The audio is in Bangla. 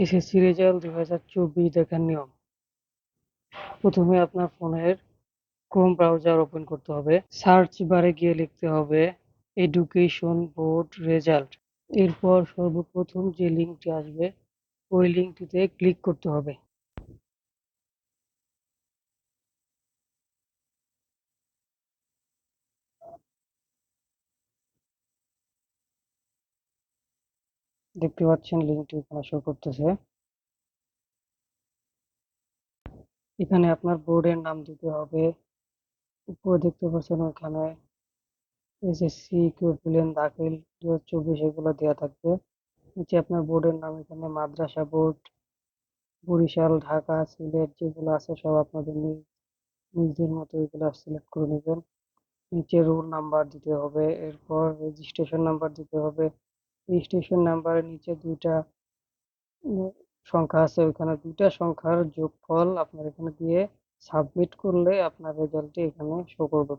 এসএসসি রেজাল্ট দুই হাজার চব্বিশ দেখার নিয়ম। প্রথমে আপনার ফোনের ক্রোম ব্রাউজার ওপেন করতে হবে। সার্চ বারে গিয়ে লিখতে হবে এডুকেশন বোর্ড রেজাল্ট এরপর সর্বপ্রথম যে লিঙ্কটি আসবে, ওই লিঙ্কটিতে ক্লিক করতে হবে। দেখতে পাচ্ছেন লিঙ্কটি এখানে শো করতেছে এখানে আপনার বোর্ডের নাম দিতে হবে। উপরে দেখতে পাচ্ছেন ওখানে এসএসসি ইকুইভ্যালেন্ট দাখিল দু হাজার চব্বিশ এগুলো দেওয়া থাকবে। নিচে আপনার বোর্ডের নাম এখানে মাদ্রাসা বোর্ড বরিশাল, ঢাকা, সিলেট যেগুলো আছে সব আপনাদের নিজ নিজের মতো এগুলো সিলেক্ট করে নেবেন। নিচে রোল নাম্বার দিতে হবে, এরপর রেজিস্ট্রেশন নাম্বার দিতে হবে। রেজিস্ট্রেশন নাম্বারের নিচে দুইটা সংখ্যা আছে, ওইখানে দুইটা সংখ্যার যোগফল আপনার এখানে দিয়ে সাবমিট করলে আপনার রেজাল্টটি এখানে শো করবে।